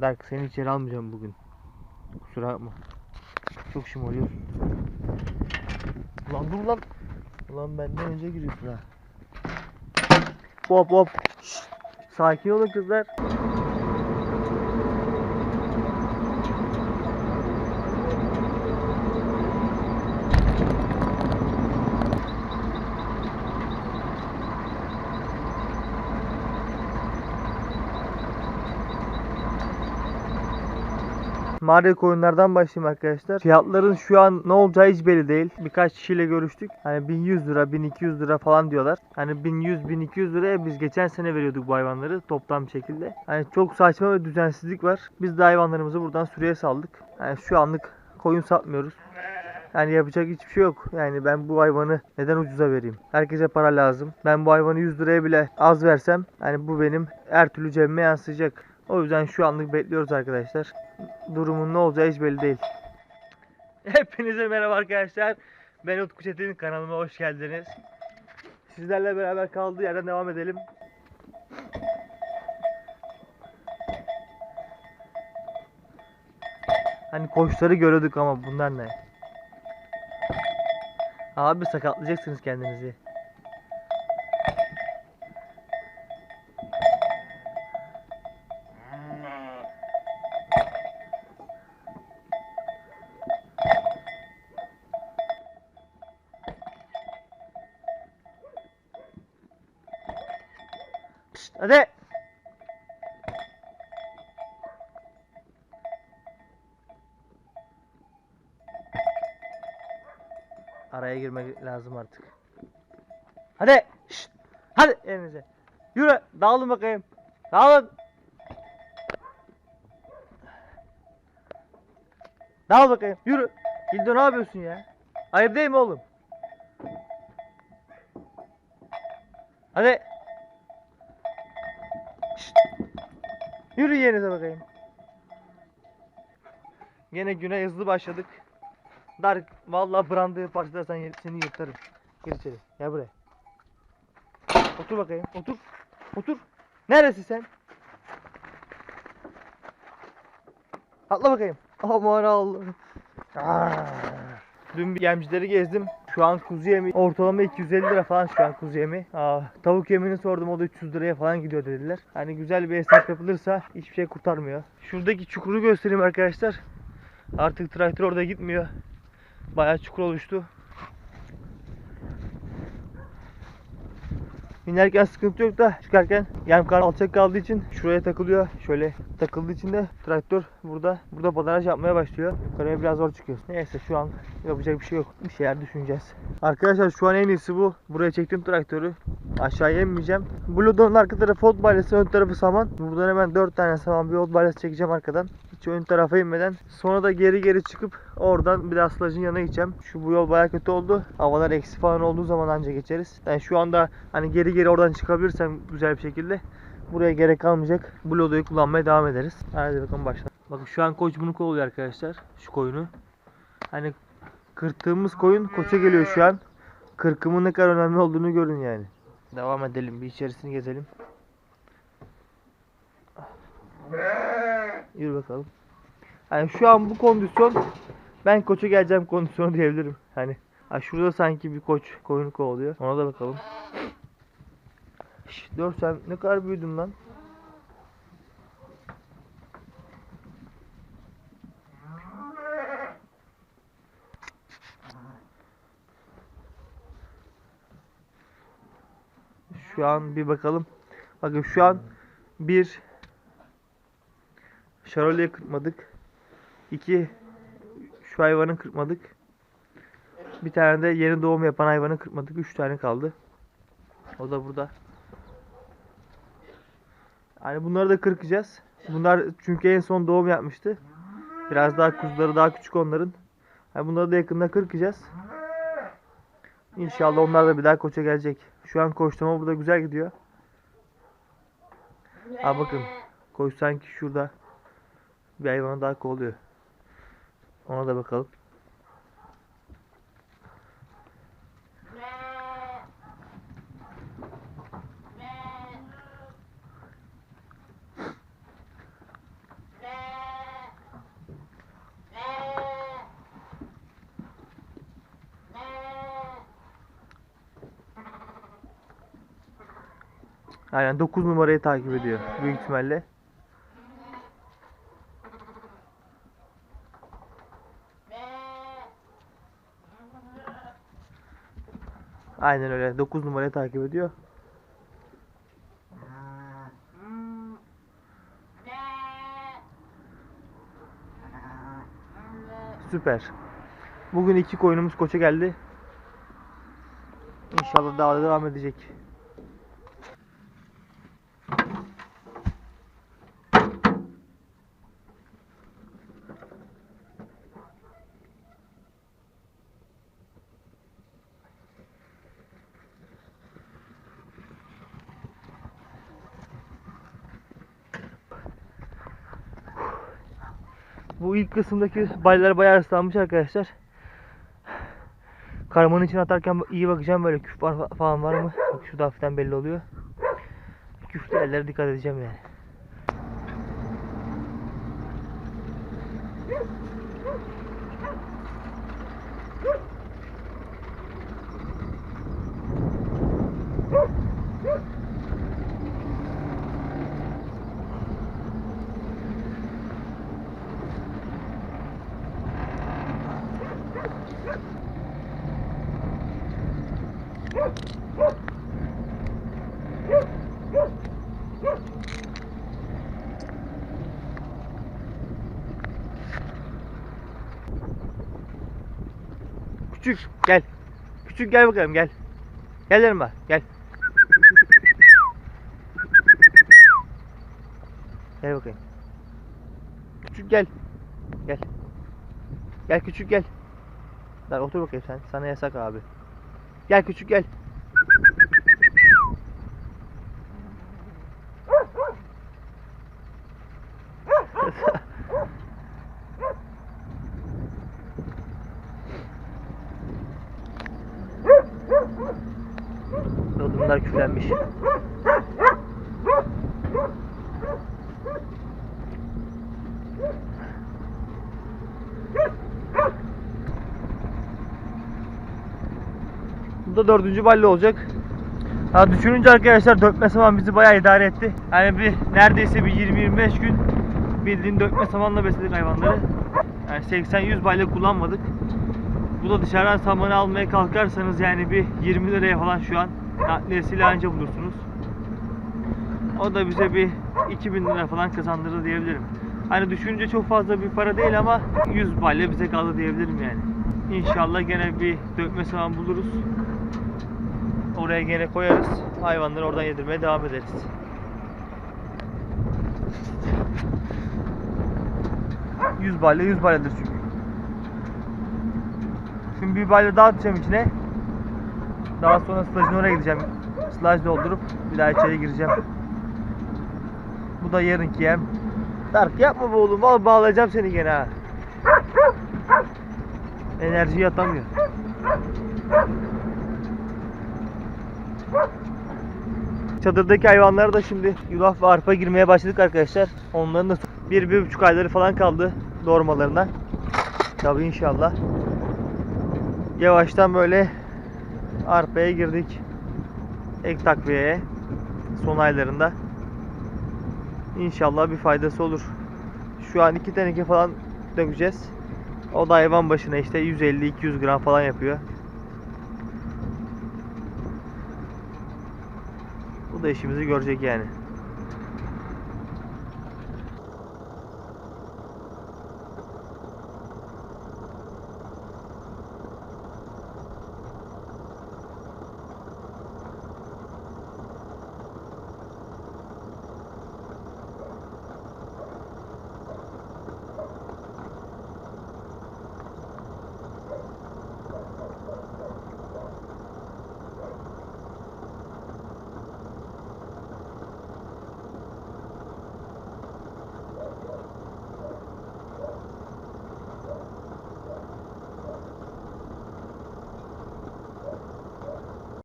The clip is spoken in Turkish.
Dark seni içeri almayacağım bugün. Kusura bakma. Çok şımarıyorsun. Ulan dur lan. Ulan benden önce giriyorsun ha. Hop hop. Şşt. Sakin olun kızlar. Mağara koyunlardan başlayayım arkadaşlar. Fiyatların şu an ne olacağı hiç belli değil. Birkaç kişiyle görüştük. Hani 1100 lira, 1200 lira falan diyorlar. Hani 1100, 1200 liraya biz geçen sene veriyorduk bu hayvanları toplam şekilde. Hani çok saçma ve düzensizlik var. Biz de hayvanlarımızı buradan sürüye saldık. Yani şu anlık koyun satmıyoruz. Yani yapacak hiçbir şey yok. Yani ben bu hayvanı neden ucuza vereyim? Herkese para lazım. Ben bu hayvanı 100 liraya bile az versem yani bu benim her türlü cebime yansıyacak. O yüzden şu anlık bekliyoruz arkadaşlar. Durumun ne olacağı hiç belli değil. Hepinize merhaba arkadaşlar. Ben Utku Çetin kanalıma hoş geldiniz. Sizlerle beraber kaldığı yerden devam edelim. Hani koçları görüyorduk ama bunlar ne? Abi sakatlayacaksınız kendinizi. Hadi. Araya girmek lazım artık. Hadi. Şşt. Hadi elinize. Yürü. Dağılın bakayım. Dağılın. Dağıl bakayım. Yürü. Gildo ne yapıyorsun ya? Ayıp değil mi oğlum? Hadi. Yürü yerinize bakayım. Yine güne hızlı başladık. Dark vallahi brandı yer- seni yırtarım. Gir içeri. Gel buraya. Otur bakayım. Otur. Otur. Neresi sen? Atla bakayım. Aman Allah'ım. Ah. Dün bir yemcileri gezdim. Şu an kuzu yemi ortalama 250 lira falan şu an kuzu yemi. Aa, tavuk yemini sordum o da 300 liraya falan gidiyor dediler. Hani güzel bir hesap yapılırsa hiçbir şey kurtarmıyor. Şuradaki çukuru göstereyim arkadaşlar. Artık traktör orada gitmiyor. Bayağı çukur oluştu. İnerken sıkıntı yok da çıkarken yem kar alçak kaldığı için şuraya takılıyor. Şöyle takıldığı için de traktör burada burada badanaj yapmaya başlıyor. Yukarıya biraz zor çıkıyor. Neyse şu an yapacak bir şey yok. Bir şeyler düşüneceğiz. Arkadaşlar şu an en iyisi bu. Buraya çektim traktörü. Aşağıya inmeyeceğim. Blue'dan arka tarafı ot balyası, ön tarafı saman. Buradan hemen 4 tane saman bir ot balyası çekeceğim arkadan. Hiç ön tarafa inmeden. Sonra da geri geri çıkıp oradan bir aslacın yanına gideceğim. Şu bu yol baya kötü oldu. Havalar eksi falan olduğu zaman anca geçeriz. Yani şu anda hani geri geri oradan çıkabilirsem güzel bir şekilde buraya gerek kalmayacak. Blodoyu kullanmaya devam ederiz. Hadi bakalım başla. Bakın şu an koç bunu kovalıyor arkadaşlar. Şu koyunu. Hani kırttığımız koyun koça geliyor şu an. Kırkımın ne kadar önemli olduğunu görün yani. Devam edelim. Bir içerisini gezelim. Yürü bakalım. Yani şu an bu kondisyon ben koça geleceğim kondisyonu diyebilirim. Hani ha şurada sanki bir koç koyunu kovalıyor. Ona da bakalım. Şş, dur sen ne kadar büyüdün lan? Şu an bir bakalım. Bakın şu an bir Şarolye'yi kırpmadık. İki şu hayvanı kırpmadık. Bir tane de yeni doğum yapan hayvanı kırpmadık. Üç tane kaldı. O da burada. Yani bunları da kırkacağız. Bunlar çünkü en son doğum yapmıştı. Biraz daha kuzuları daha küçük onların. Yani bunları da yakında kırkacağız. İnşallah onlar da bir daha koça gelecek. Şu an koçlama burada güzel gidiyor. Ha bakın. Koç sanki şurada bir hayvanı daha kolluyor. Ona da bakalım. Aynen 9 numarayı takip ediyor büyük ihtimalle. Aynen öyle 9 numarayı takip ediyor. Süper. Bugün iki koyunumuz koça geldi. İnşallah daha da devam edecek. Bu ilk kısımdaki balyalar bayağı ıslanmış arkadaşlar. Karmanın içine atarken iyi bakacağım böyle küf var falan var mı? Bak şurada hafiften belli oluyor. Küflü ellere dikkat edeceğim yani. Küçük gel. Küçük gel bakalım gel. Gel yanıma gel. Gel bakayım. Küçük gel. Gel. Gel küçük gel. Lan otur bakayım sen. Sana yasak abi. Gel küçük gel. Bu da dördüncü balle olacak. Ha düşününce arkadaşlar dökme saman bizi bayağı idare etti. Yani bir neredeyse bir 20-25 gün bildiğin dökme samanla besledik hayvanları. Yani 80-100 balle kullanmadık. Bu da dışarıdan samanı almaya kalkarsanız yani bir 20 liraya falan şu an nakliyesiyle anca bulursunuz. O da bize bir 2000 lira falan kazandırdı diyebilirim. Hani düşününce çok fazla bir para değil ama 100 balle bize kaldı diyebilirim yani. İnşallah gene bir dökme saman buluruz. Oraya gene koyarız. Hayvanları oradan yedirmeye devam ederiz. Yüz balle yüz balledir çünkü. Şimdi bir balya daha atacağım içine. Daha sonra sılajın oraya gideceğim. Sılaj doldurup bir daha içeri gireceğim. Bu da yarınki yem. Dark yapma be oğlum. Al bağlayacağım seni gene ha. Enerji atamıyor. Çadırdaki hayvanlar da şimdi yulaf ve arpa girmeye başladık arkadaşlar. Onların da bir, bir buçuk ayları falan kaldı doğurmalarına. Tabii inşallah. Yavaştan böyle arpaya girdik. Ek takviyeye son aylarında. İnşallah bir faydası olur. Şu an iki teneke falan dökeceğiz. O da hayvan başına işte 150-200 gram falan yapıyor. Bu da işimizi görecek yani.